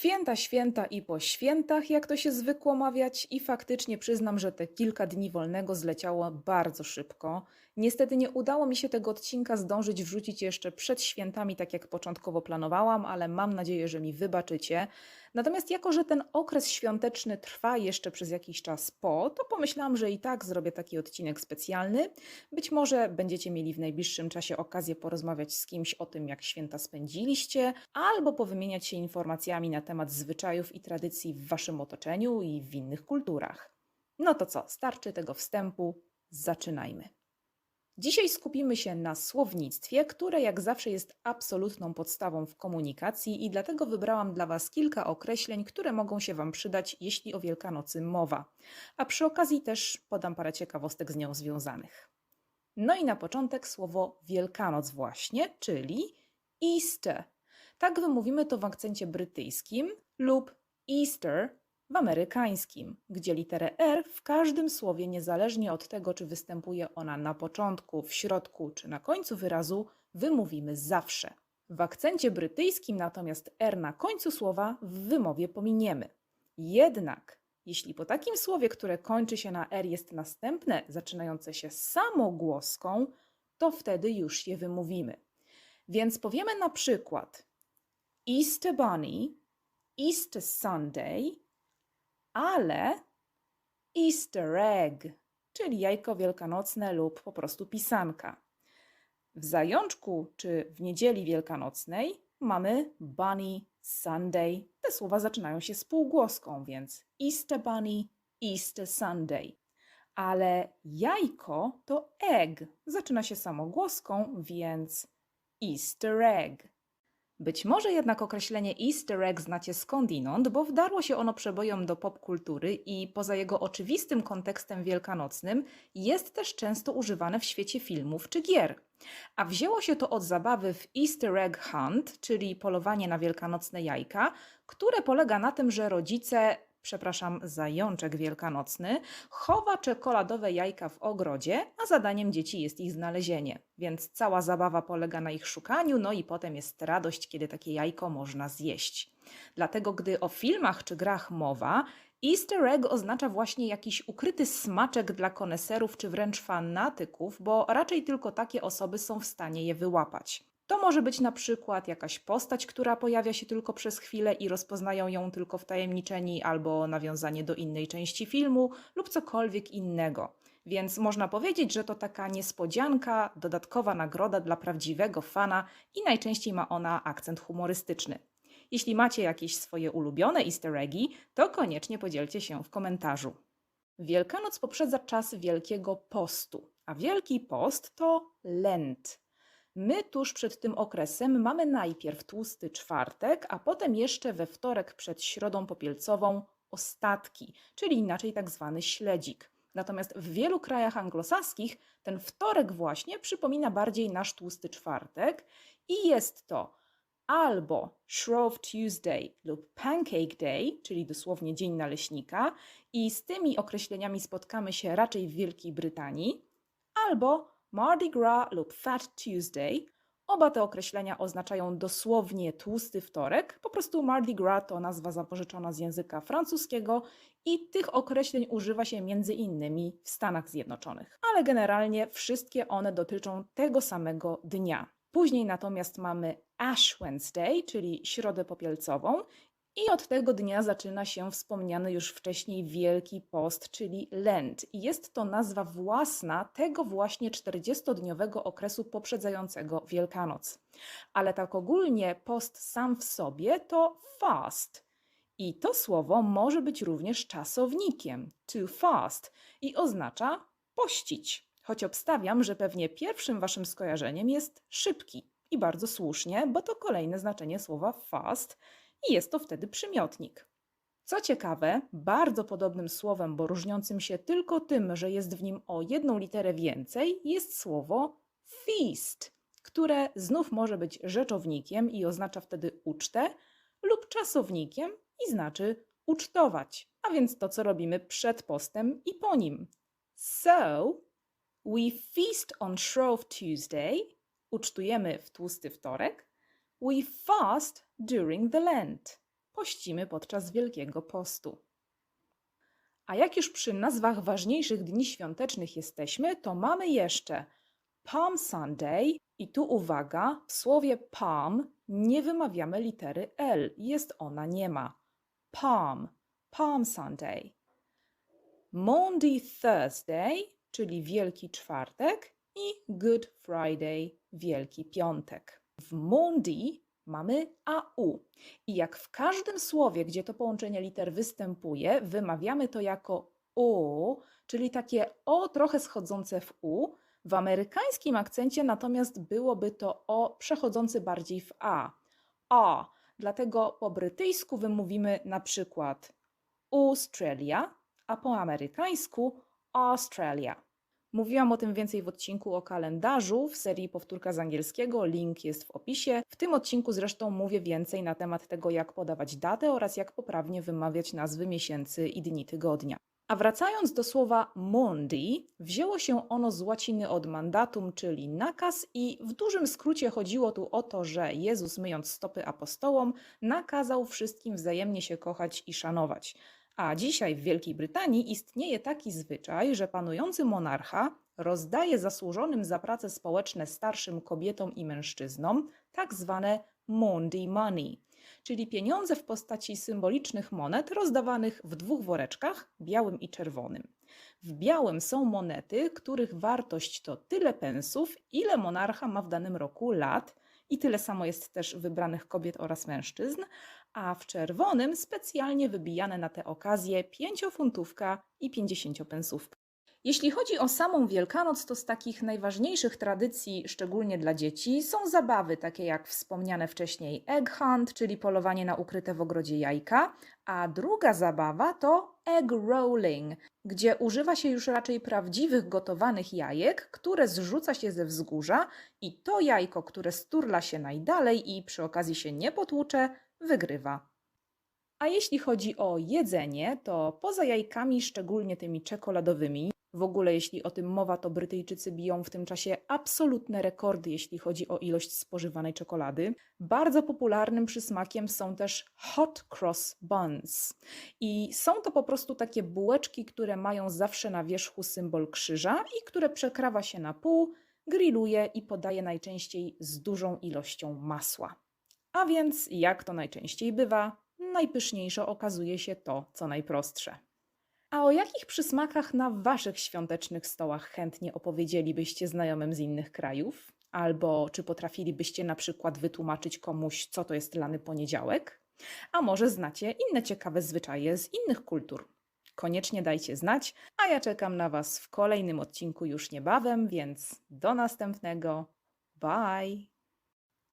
Święta, święta i po świętach, jak to się zwykło mawiać, i faktycznie przyznam, że te kilka dni wolnego zleciało bardzo szybko. Niestety nie udało mi się tego odcinka zdążyć wrzucić jeszcze przed świętami, tak jak początkowo planowałam, ale mam nadzieję, że mi wybaczycie. Natomiast jako, że ten okres świąteczny trwa jeszcze przez jakiś czas po, to pomyślałam, że i tak zrobię taki odcinek specjalny. Być może będziecie mieli w najbliższym czasie okazję porozmawiać z kimś o tym, jak święta spędziliście, albo powymieniać się informacjami na temat zwyczajów i tradycji w waszym otoczeniu i w innych kulturach. No to co, starczy tego wstępu, zaczynajmy. Dzisiaj skupimy się na słownictwie, które jak zawsze jest absolutną podstawą w komunikacji i dlatego wybrałam dla Was kilka określeń, które mogą się Wam przydać, jeśli o Wielkanocy mowa. A przy okazji też podam parę ciekawostek z nią związanych. No i na początek słowo Wielkanoc właśnie, czyli Easter. Tak wymówimy to w akcencie brytyjskim lub Easter w amerykańskim, gdzie literę R w każdym słowie, niezależnie od tego, czy występuje ona na początku, w środku czy na końcu wyrazu, wymówimy zawsze. W akcencie brytyjskim natomiast R na końcu słowa w wymowie pominiemy. Jednak, jeśli po takim słowie, które kończy się na R jest następne, zaczynające się samogłoską, to wtedy już je wymówimy. Więc powiemy na przykład Easter Bunny, Easter Sunday, ale Easter egg, czyli jajko wielkanocne lub po prostu pisanka. W zajączku czy w niedzieli wielkanocnej mamy bunny, Sunday. Te słowa zaczynają się spółgłoską, więc Easter bunny, Easter Sunday. Ale jajko to egg. Zaczyna się samogłoską, więc Easter egg. Być może jednak określenie easter egg znacie skądinąd, bo wdarło się ono przebojom do popkultury i poza jego oczywistym kontekstem wielkanocnym jest też często używane w świecie filmów czy gier. A wzięło się to od zabawy w Easter egg hunt, czyli polowanie na wielkanocne jajka, które polega na tym, że rodzice przepraszam, zajączek wielkanocny, chowa czekoladowe jajka w ogrodzie, a zadaniem dzieci jest ich znalezienie. Więc cała zabawa polega na ich szukaniu, no i potem jest radość, kiedy takie jajko można zjeść. Dlatego, gdy o filmach czy grach mowa, Easter egg oznacza właśnie jakiś ukryty smaczek dla koneserów czy wręcz fanatyków, bo raczej tylko takie osoby są w stanie je wyłapać. To może być na przykład jakaś postać, która pojawia się tylko przez chwilę i rozpoznają ją tylko wtajemniczeni, albo nawiązanie do innej części filmu, lub cokolwiek innego. Więc można powiedzieć, że to taka niespodzianka, dodatkowa nagroda dla prawdziwego fana i najczęściej ma ona akcent humorystyczny. Jeśli macie jakieś swoje ulubione easter eggi, to koniecznie podzielcie się w komentarzu. Wielkanoc poprzedza czas Wielkiego Postu, a Wielki Post to Lent. My tuż przed tym okresem mamy najpierw tłusty czwartek, a potem jeszcze we wtorek przed środą popielcową ostatki, czyli inaczej tak zwany śledzik. Natomiast w wielu krajach anglosaskich ten wtorek właśnie przypomina bardziej nasz tłusty czwartek i jest to albo Shrove Tuesday lub Pancake Day, czyli dosłownie Dzień Naleśnika, i z tymi określeniami spotkamy się raczej w Wielkiej Brytanii, albo Mardi Gras lub Fat Tuesday. Oba te określenia oznaczają dosłownie tłusty wtorek. Po prostu Mardi Gras to nazwa zapożyczona z języka francuskiego i tych określeń używa się między innymi w Stanach Zjednoczonych. Ale generalnie wszystkie one dotyczą tego samego dnia. Później natomiast mamy Ash Wednesday, czyli środę popielcową, i od tego dnia zaczyna się wspomniany już wcześniej Wielki Post, czyli Lent. I jest to nazwa własna tego właśnie 40-dniowego okresu poprzedzającego Wielkanoc. Ale tak ogólnie post sam w sobie to fast. I to słowo może być również czasownikiem, to fast, i oznacza pościć. Choć obstawiam, że pewnie pierwszym waszym skojarzeniem jest szybki. I bardzo słusznie, bo to kolejne znaczenie słowa fast – i jest to wtedy przymiotnik. Co ciekawe, bardzo podobnym słowem, bo różniącym się tylko tym, że jest w nim o jedną literę więcej, jest słowo feast, które znów może być rzeczownikiem i oznacza wtedy ucztę, lub czasownikiem i znaczy ucztować, a więc to, co robimy przed postem i po nim. So, we feast on Shrove Tuesday, ucztujemy w tłusty wtorek, we fast during the Lent. pościmy podczas Wielkiego Postu. A jak już przy nazwach ważniejszych dni świątecznych jesteśmy, to mamy jeszcze Palm Sunday i tu uwaga, w słowie palm nie wymawiamy litery L, jest ona nie ma. Palm, Palm Sunday. Maundy Thursday, czyli Wielki Czwartek i Good Friday, Wielki Piątek. W Maundy mamy AU i jak w każdym słowie, gdzie to połączenie liter występuje, wymawiamy to jako U, czyli takie O trochę schodzące w U. W amerykańskim akcencie natomiast byłoby to O przechodzące bardziej w A. A, dlatego po brytyjsku wymówimy na przykład Australia, a po amerykańsku Australia. Mówiłam o tym więcej w odcinku o kalendarzu w serii Powtórka z angielskiego. Link jest w opisie. W tym odcinku zresztą mówię więcej na temat tego, jak podawać datę oraz jak poprawnie wymawiać nazwy miesięcy i dni tygodnia. A wracając do słowa mondi, wzięło się ono z łaciny od mandatum, czyli nakaz, i w dużym skrócie chodziło tu o to, że Jezus, myjąc stopy apostołom, nakazał wszystkim wzajemnie się kochać i szanować. A dzisiaj w Wielkiej Brytanii istnieje taki zwyczaj, że panujący monarcha rozdaje zasłużonym za prace społeczne starszym kobietom i mężczyznom tak zwane Monday money, czyli pieniądze w postaci symbolicznych monet rozdawanych w dwóch woreczkach, białym i czerwonym. W białym są monety, których wartość to tyle pensów, ile monarcha ma w danym roku lat, i tyle samo jest też wybranych kobiet oraz mężczyzn, a w czerwonym specjalnie wybijane na tę okazję pięciofuntówka i pięćdziesięciopensówka. Jeśli chodzi o samą Wielkanoc, to z takich najważniejszych tradycji, szczególnie dla dzieci, są zabawy takie jak wspomniane wcześniej egg hunt, czyli polowanie na ukryte w ogrodzie jajka, a druga zabawa to egg rolling, gdzie używa się już raczej prawdziwych gotowanych jajek, które zrzuca się ze wzgórza i to jajko, które sturla się najdalej i przy okazji się nie potłucze, wygrywa. A jeśli chodzi o jedzenie, to poza jajkami, szczególnie tymi czekoladowymi, w ogóle jeśli o tym mowa, to Brytyjczycy biją w tym czasie absolutne rekordy, jeśli chodzi o ilość spożywanej czekolady. Bardzo popularnym przysmakiem są też hot cross buns. I są to po prostu takie bułeczki, które mają zawsze na wierzchu symbol krzyża i które przekrawa się na pół, grilluje i podaje najczęściej z dużą ilością masła. A więc, jak to najczęściej bywa, najpyszniejsze okazuje się to, co najprostsze. A o jakich przysmakach na waszych świątecznych stołach chętnie opowiedzielibyście znajomym z innych krajów? Albo czy potrafilibyście na przykład wytłumaczyć komuś, co to jest lany poniedziałek? A może znacie inne ciekawe zwyczaje z innych kultur? Koniecznie dajcie znać, a ja czekam na Was w kolejnym odcinku już niebawem, więc do następnego. Bye!